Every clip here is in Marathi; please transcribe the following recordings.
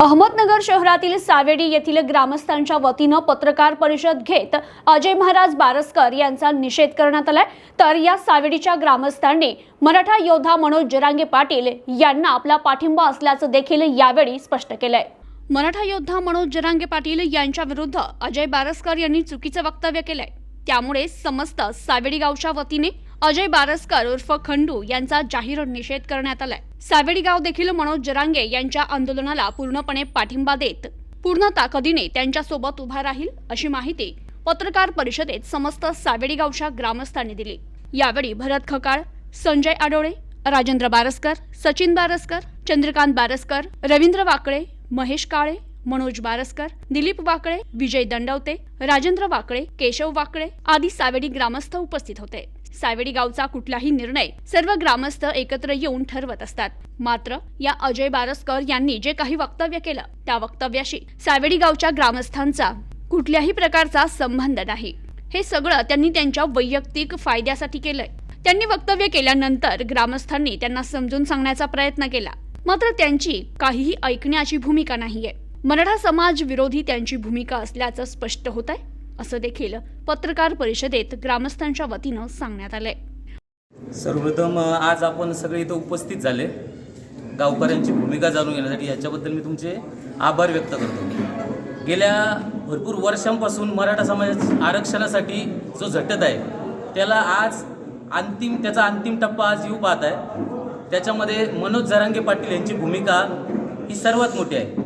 अहमदनगर शहरातील सावेडी येथील ग्रामस्थांच्या वतीनं पत्रकार परिषद घेत अजय महाराज बारसकर यांचा निषेध करण्यात आलाय. तर या सावेडीच्या ग्रामस्थांनी मराठा योद्धा मनोज जरांगे पाटील यांना आपला पाठिंबा असल्याचं देखील यावेळी स्पष्ट केलंय. मराठा योद्धा मनोज जरांगे पाटील यांच्या विरुद्ध अजय बारसकर यांनी चुकीचं वक्तव्य केलंय. त्यामुळे समस्त सावेडी गावच्या वतीने अजय बारसकर उर्फ खंडू यांचा जाहीर निषेध करण्यात आलाय. सावेडीगाव देखील मनोज जरांगे यांच्या आंदोलनाला पूर्णपणे पाठिंबा देत पूर्ण ताकदीने त्यांच्यासोबत उभा राहील अशी माहिती पत्रकार परिषदेत समस्त सावेडीगावच्या ग्रामस्थांनी दिली. यावेळी भरत खकाळ संजय आडोळे राजेंद्र बारसकर सचिन बारसकर चंद्रकांत बारसकर रवींद्र वाकळे महेश काळे मनोज बारसकर दिलीप वाकळे विजय दंडवते राजेंद्र वाकळे केशव वाकळे आदी सावेडी ग्रामस्थ उपस्थित होते. सावेडी गावचा कुठलाही निर्णय सर्व ग्रामस्थ एकत्र येऊन ठरवत असतात. मात्र या अजय बारसकर यांनी जे काही वक्तव्य केलं त्या वक्तव्याशी सावेडी गावच्या ग्रामस्थांचा कुठल्याही प्रकारचा संबंध नाही. हे सगळं त्यांनी त्यांच्या वैयक्तिक फायद्यासाठी केलंय. त्यांनी वक्तव्य केल्यानंतर ग्रामस्थांनी त्यांना समजून सांगण्याचा प्रयत्न केला. मात्र त्यांची काहीही ऐकण्याची भूमिका नाहीये. मराठा समाज विरोधी त्यांची भूमिका असल्याचं स्पष्ट होत आहे असं देखील पत्रकार परिषदेत ग्रामस्थांच्या वतीनं सांगण्यात आलंय. सर्वप्रथम आज आपण सगळे इथं उपस्थित झाले. गावकऱ्यांची भूमिका जाणून घेण्यासाठी याच्याबद्दल मी तुमचे आभार व्यक्त करतो. गेल्या भरपूर वर्षांपासून मराठा समाज आरक्षणासाठी जो झटत आहे त्याला आज अंतिम त्याचा अंतिम टप्पा आज येऊ पाहत आहे. त्याच्यामध्ये मनोज जरांगे पाटील यांची भूमिका ही सर्वात मोठी आहे.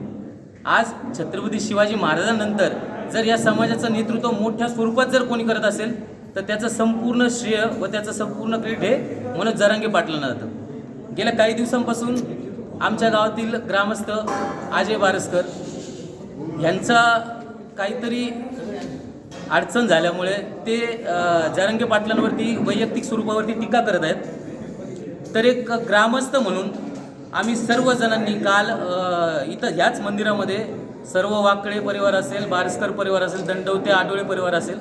आज छत्रपती शिवाजी महाराजांनंतर जर या समाजाचं नेतृत्व मोठ्या स्वरूपात जर कोणी करत असेल तर त्याचं संपूर्ण श्रेय व त्याचं संपूर्ण क्रेडिट हे मनोज जरांगे पाटलांना जातं. गेल्या काही दिवसांपासून आमच्या गावातील ग्रामस्थ अजय बारसकर यांचा काहीतरी अडचण झाल्यामुळे ते जरंगे जरांगे पाटलांवरती वैयक्तिक स्वरूपावरती टीका करत आहेत. तर एक ग्रामस्थ म्हणून आम्ही सर्वजणांनी काल इथं ह्याच मंदिरामध्ये सर्व वाकळे परिवार असेल बारस्कर परिवार असेल दंडवते आडोळे परिवार असेल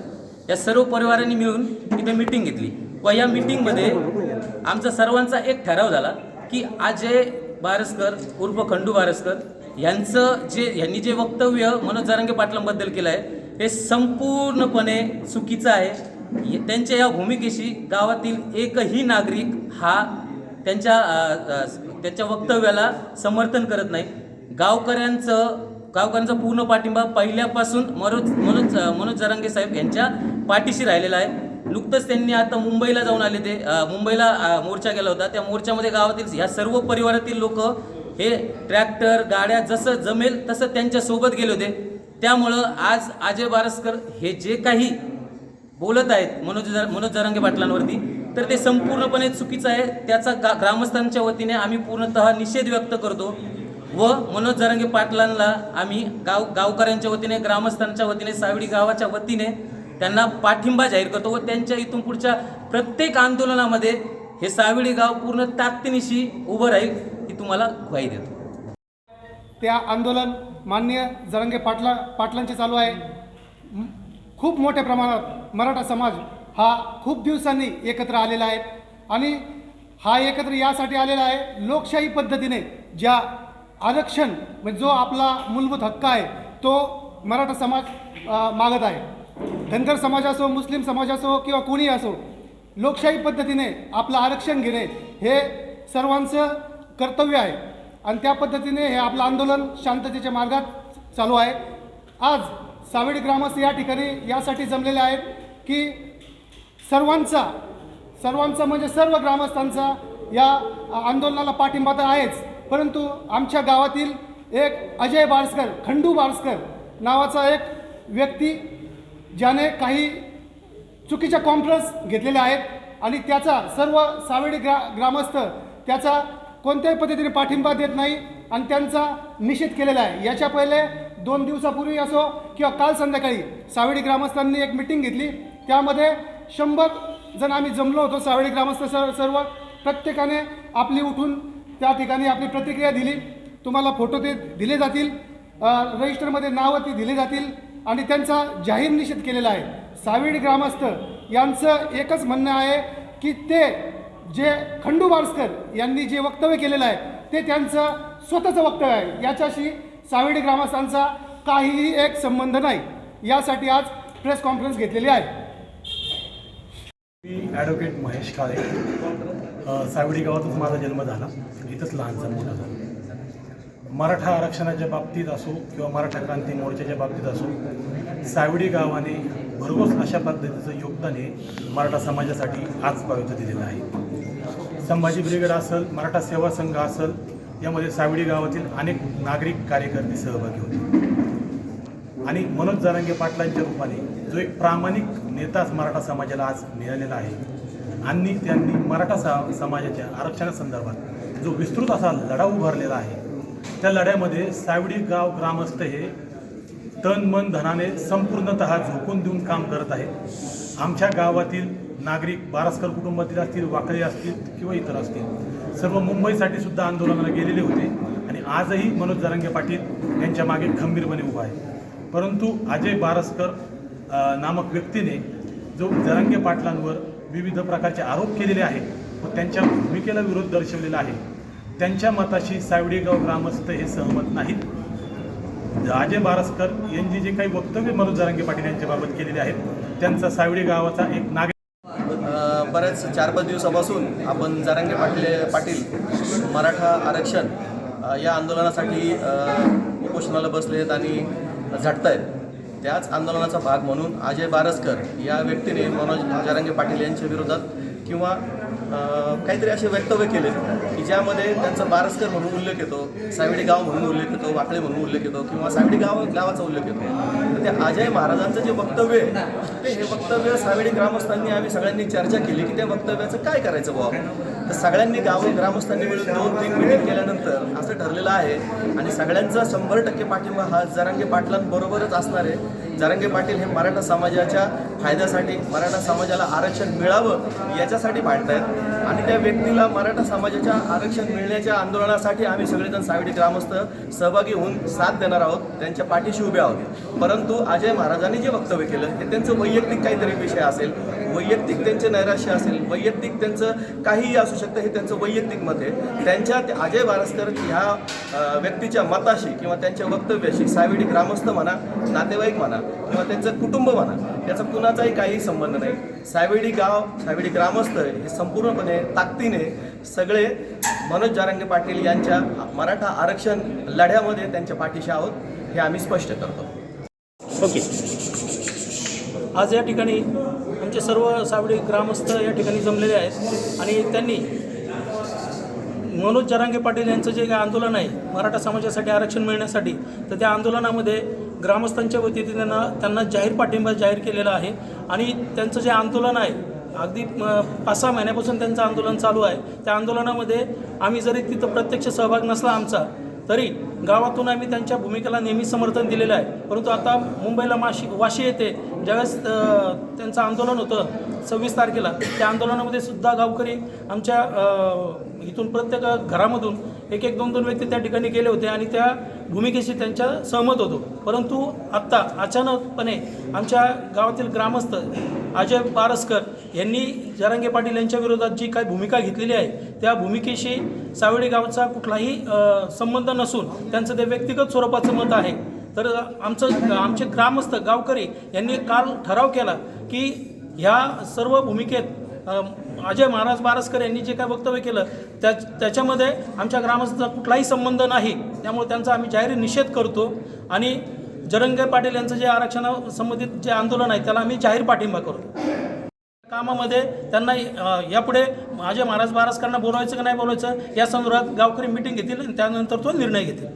या सर्व परिवारांनी मिळून तिथे मिटिंग घेतली. व या मिटिंगमध्ये आमचा सर्वांचा एक ठराव झाला की अजय बारसकर उर्फ खंडू बारसकर यांचं जे यांनी जे वक्तव्य मनोज जारंगे पाटलांबद्दल केलं आहे हे संपूर्णपणे चुकीचं आहे. त्यांच्या या भूमिकेशी गावातील एकही नागरिक हा त्यांच्या त्यांच्या वक्तव्याला समर्थन करत नाही. गावकऱ्यांचं गावकऱ्यांचा पूर्ण पाठिंबा पहिल्यापासून मनोज मनोज मनोज जरांगे साहेब यांच्या पाठीशी राहिलेला आहे. नुकतंच त्यांनी आता मुंबईला जाऊन आले ते मुंबईला मोर्चा गेला होता. त्या मोर्चामध्ये गावातील ह्या सर्व परिवारातील लोक हे ट्रॅक्टर गाड्या जसं जमेल तसं त्यांच्यासोबत गेले होते. त्यामुळं आज अजय बारसकर हे जे काही बोलत आहेत मनोज मनोज जरांगे पाटलांवरती तर ते संपूर्णपणे चुकीचं आहे. त्याचा गा ग्रामस्थांच्या वतीने आम्ही पूर्णतः निषेध व्यक्त करतो. व मनोज जरांगे पाटलांना आम्ही गाव गावकऱ्यांच्या वतीने ग्रामस्थांच्या वतीने सावडी गावाच्या वतीने त्यांना पाठिंबा जाहीर करतो व त्यांच्या इथून पुढच्या प्रत्येक आंदोलनामध्ये हे सावडी गाव पूर्ण ताकदीनिशी उभं राहील ही तुम्हाला ग्वाही देतो. त्या आंदोलन मान्य जरंगे पाटला पाटलांचे चालू आहे. खूप मोठ्या प्रमाणात मराठा समाज हा खूप दिवसांनी एकत्र आलेला आहे आणि हा एकत्र यासाठी आलेला आहे लोकशाही पद्धतीने ज्या आरक्षण म्हणजे जो आपला मूलभूत हक्क आहे तो मराठा समाज मागत आहे. धनगर समाज असो मुस्लिम समाज असो किंवा कोणी असो लोकशाही पद्धतीने आपलं आरक्षण घेणे हे सर्वांचं कर्तव्य आहे. आणि त्या पद्धतीने हे आपलं आंदोलन शांततेच्या मार्गात चालू आहे. आज सावेडी ग्रामस्थ या ठिकाणी यासाठी जमलेले आहेत की सर्वांचा सर्वांचा म्हणजे सर्व ग्रामस्थांचा या आंदोलनाला पाठिंबा तर आहेच. परंतु आमच्या गावातील एक अजय बाळसकर खंडू बाळसकर नावाचा एक व्यक्ती ज्याने काही चुकीच्या कॉन्फरन्स घेतलेल्या आहेत आणि त्याचा सर्व सावेडी ग्रा ग्रामस्थ त्याचा कोणत्याही पद्धतीने पाठिंबा देत नाही आणि त्यांचा निषेध केलेला आहे. याच्या पहिले दोन दिवसापूर्वी असो किंवा काल संध्याकाळी सावेडी ग्रामस्थांनी एक मिटिंग घेतली. त्यामध्ये शंभर जण आम्ही जमलो होतो सावेडी ग्रामस्थ सर्व. प्रत्येकाने आपली उठून त्या ठिकाणी आपली प्रतिक्रिया दिली. तुम्हाला फोटो ते दिले जातील. रजिस्टरमध्ये नावं ती दिली जातील. आणि त्यांचा जाहीर निषेध केलेला आहे. सावेडी ग्रामस्थ यांचं एकच म्हणणं आहे की ते जे खंडू बारसकर यांनी जे वक्तव्य केलेलं आहे ते त्यांचं स्वतःचं वक्तव्य आहे. याच्याशी सावेडी ग्रामस्थांचा काहीही एक संबंध नाही. यासाठी आज प्रेस कॉन्फरन्स घेतलेली आहे. मी ॲडव्होकेट महेश काळे. सावडी गावातच माझा जन्म झाला. इथंच लहानचा मोठा झाला. मराठा आरक्षणाच्या बाबतीत असो किंवा मराठा क्रांती मोर्चाच्या बाबतीत असो सावडी गावाने भरघोस अशा पद्धतीचं योगदान हे मराठा समाजासाठी आजपर्यंत दिलेलं आहे. संभाजी ब्रिगेड असेल मराठा सेवा संघ असेल यामध्ये सावडी गावातील अनेक नागरिक कार्यकर्ते सहभागी होते. आणि मनोज जारंगे पाटलांच्या रूपाने जो एक प्रामाणिक नेताच मराठा समाजाला आज मिळालेला आहे. आणि त्यांनी मराठा सा समाजाच्या आरक्षणासंदर्भात जो विस्तृत असा लढा उभारलेला आहे त्या लढ्यामध्ये सावडी गाव ग्रामस्थ हे तन मन धनाने संपूर्णत झोकून देऊन काम करत आहेत. आमच्या गावातील नागरिक बारसकर कुटुंबातील असतील वाकळे असतील किंवा इतर असतील सर्व मुंबईसाठी सुद्धा आंदोलनाला गेलेले होते आणि आजही मनोज जरांगे पाटील यांच्या मागे खंबीरपणे उभा आहे. परंतु अजय बारसकर नामक व्यक्तीने जो जरांगे पाटलांवर विविध प्रकारचे आरोप केलेले आहेत. व त्यांच्या भूमिकेला विरोध दर्शवलेला आहे. त्यांच्या मताशी सावडेगाव ग्रामस्थ हे सहमत नाहीत. अजय बारसकर यांची जे काही वक्तव्य मनोज जरांगे पाटील यांच्याबाबत केलेले आहेत त्यांचा सावडी गावाचा एक नागरिक बऱ्याच चार पाच दिवसापासून आपण जरांगे पाटील पाटील मराठा आरक्षण या आंदोलनासाठी उपोषणाला बसले आहेत आणि झटत आहेत त्याच आंदोलनाचा भाग म्हणून अजय बारसकर या व्यक्तीने मनोज जरांगे पाटील यांच्या विरोधात किंवा काहीतरी असे वक्तव्य केले की ज्यामध्ये त्यांचा बारसकर म्हणून उल्लेख येतो सावेडी गाव म्हणून उल्लेख येतो वाकळे म्हणून उल्लेख येतो किंवा सावेडी गाव गावाचा उल्लेख येतो. तर ते अजय महाराजांचं जे वक्तव्य आहे ते हे वक्तव्य सावेडी ग्रामस्थांनी आम्ही सगळ्यांनी चर्चा केली की त्या वक्तव्याचं काय करायचं बाबा तर सगळ्यांनी गाव ग्रामस्थांनी मिळून दोन तीन मिटिंग केल्यानंतर असं ठरलेलं आहे आणि सगळ्यांचा शंभर टक्के पाठिंबा हा जरांगे पाटलांबरोबरच असणार आहे. जरांगे पाटील हे मराठा समाजाच्या फायद्यासाठी मराठा समाजाला आरक्षण मिळावं याच्यासाठी भांडतायत. आणि त्या व्यक्तीला मराठा समाजाच्या आरक्षण मिळण्याच्या आंदोलनासाठी आम्ही सगळेजण सावडी ग्रामस्थ सहभागी होऊन साथ देणार आहोत. त्यांच्या पाठीशी उभे आहोत. परंतु अजय महाराजांनी जे वक्तव्य केलं हे त्यांचं वैयक्तिक काहीतरी विषय असेल. वैयक्तिक त्यांचे नैराश्य असेल वैयक्तिक त्यांचं काहीही असू शकतं हे त्यांचं वैयक्तिक मत आहे. त्यांच्या अजय बारसकर ह्या व्यक्तीच्या मताशी किंवा त्यांच्या वक्तव्याशी सावेडी ग्रामस्थ म्हणा नातेवाईक म्हणा किंवा त्यांचं कुटुंब म्हणा याचा कुणाचाही काही संबंध नाही. सावेडी गाव सावेडी ग्रामस्थ हे संपूर्णपणे ताकदीने सगळे मनोज जारंगे पाटील यांच्या मराठा आरक्षण लढ्यामध्ये त्यांच्या पाठीशी आहोत हे आम्ही स्पष्ट करतो. ओके. आज या ठिकाणी आमचे सर्व सावडी ग्रामस्थ या ठिकाणी जमलेले आहेत. आणि त्यांनी मनोज जरांगे पाटील यांचं जे काही आंदोलन आहे मराठा समाजासाठी आरक्षण मिळण्यासाठी तर त्या आंदोलनामध्ये ग्रामस्थांच्या वतीने त्यांना त्यांना जाहीर पाठिंबा जाहीर केलेला आहे. आणि त्यांचं जे आंदोलन आहे अगदी पाच सहा महिन्यापासून त्यांचं आंदोलन चालू आहे. त्या आंदोलनामध्ये आम्ही जरी तिथं प्रत्यक्ष सहभाग नसला आमचा तरी गावातून आम्ही त्यांच्या भूमिकेला नेहमी समर्थन दिलेलं आहे. परंतु आता मुंबईला माशी वाशी येते. ज्यावेळेस त्यांचं आंदोलन होतं सव्वीस तारखेला त्या आंदोलनामध्ये सुद्धा गावकरी आमच्या इथून प्रत्येक घरामधून एक एक दोन दोन व्यक्ती त्या ठिकाणी गेले होते आणि त्या भूमिकेशी त्यांच्या सहमत होतो. परंतु आत्ता अचानकपणे आमच्या गावातील ग्रामस्थ अजय पारसकर यांनी जरांगे पाटील यांच्या विरोधात जी काही भूमिका घेतलेली आहे त्या भूमिकेशी सावळी गावचा कुठलाही संबंध नसून त्यांचं ते व्यक्तिगत स्वरूपाचं मत आहे. तर आमचं आमचे ग्रामस्थ गावकरी यांनी काल ठराव केला की ह्या सर्व भूमिकेत अजय महाराज बारसकर यांनी जे काय वक्तव्य केलं त्या त्याच्यामध्ये आमच्या ग्रामस्थाचा कुठलाही संबंध नाही. त्यामुळे त्यांचा आम्ही जाहीर निषेध करतो. आणि जरंगे पाटील यांचं जे आरक्षणासंबंधित जे आंदोलन आहे त्याला आम्ही जाहीर पाठिंबा करतो. कामामध्ये त्यांना यापुढे अजय महाराज बारसकरांना बोलवायचं की नाही बोलवायचं या संदर्भात गावकरी मिटिंग घेतील आणि त्यानंतर तो निर्णय घेतील.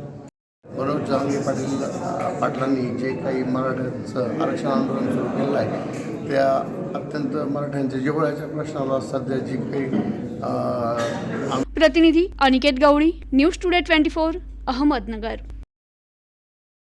मनोज जहांगीर पाटील पाटलांनी जे काही मराठ्यांचं आरक्षण आंदोलन सुरू केलं आहे त्या अत्यंत मराठ्यांच्या जिव्हाळ्याच्या प्रश्नाला सध्या जी काही प्रतिनिधी Aniket Gawali news today twenty four Ahmednagar.